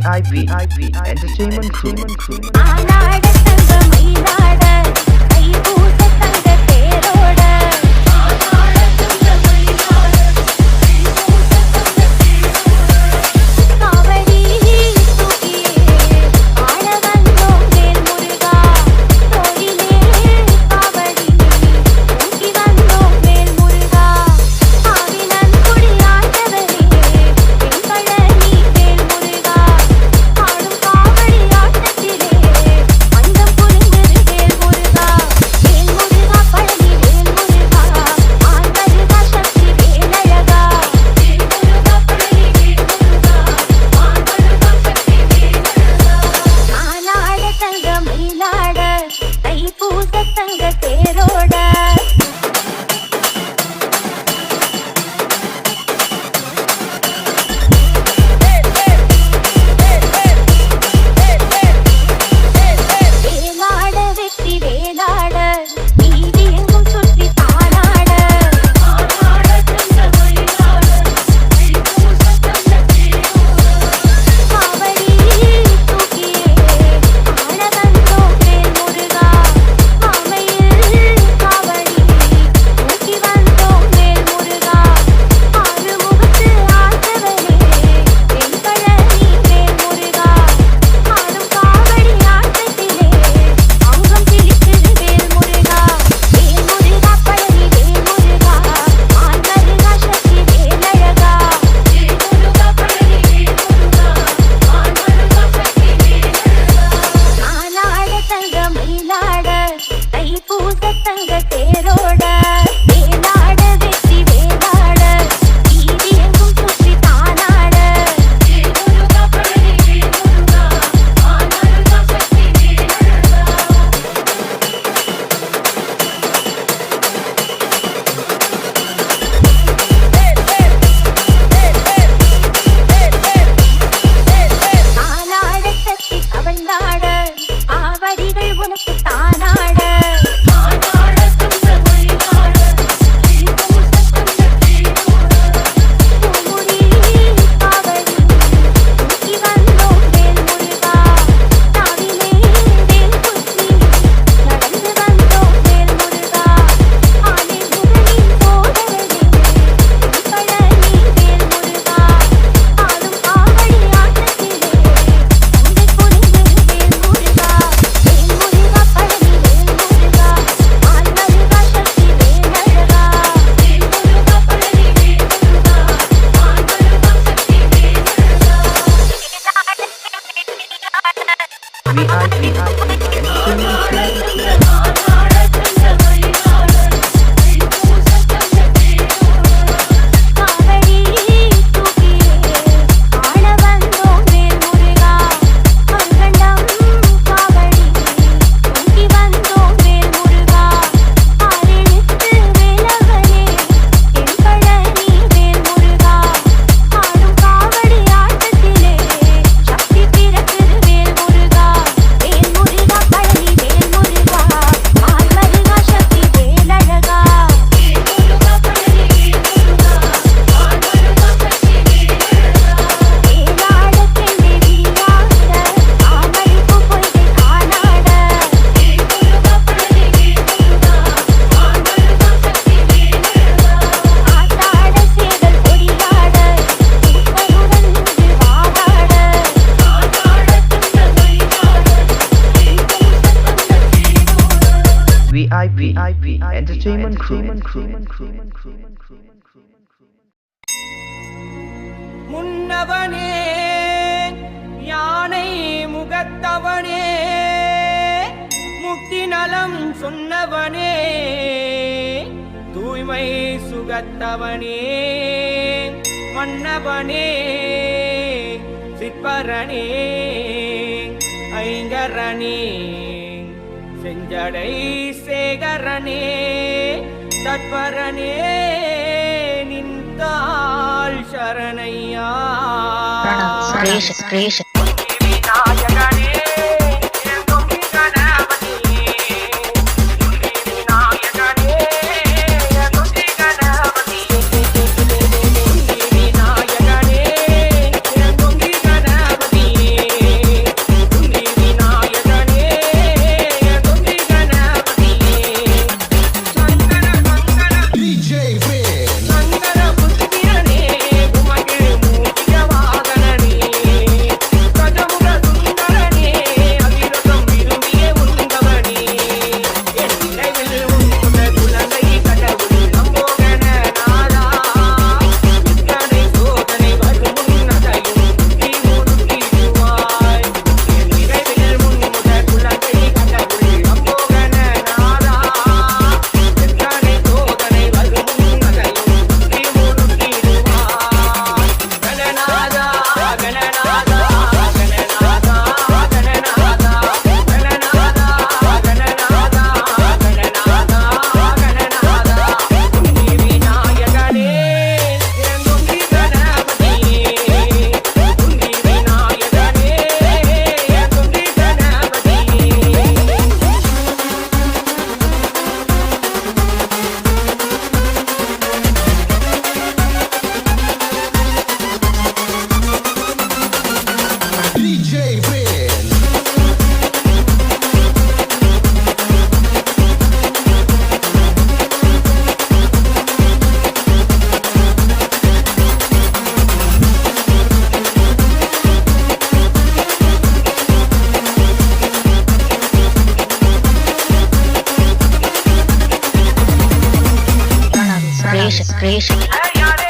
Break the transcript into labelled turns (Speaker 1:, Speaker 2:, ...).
Speaker 1: VIP, VIP, entertainment crew. VIP, VIP Entertainment Crew.
Speaker 2: முன்னவனே யானை முகத்தவனே முக்தி நலம் சொன்னவனே தூய்மை சுகத்தவனே மன்னவனே சிற்பரணே ஐங்கரணே ஜடை சேகரனே தத்வரனே நின்றாள் சரணையா. Gracious,
Speaker 3: gracious.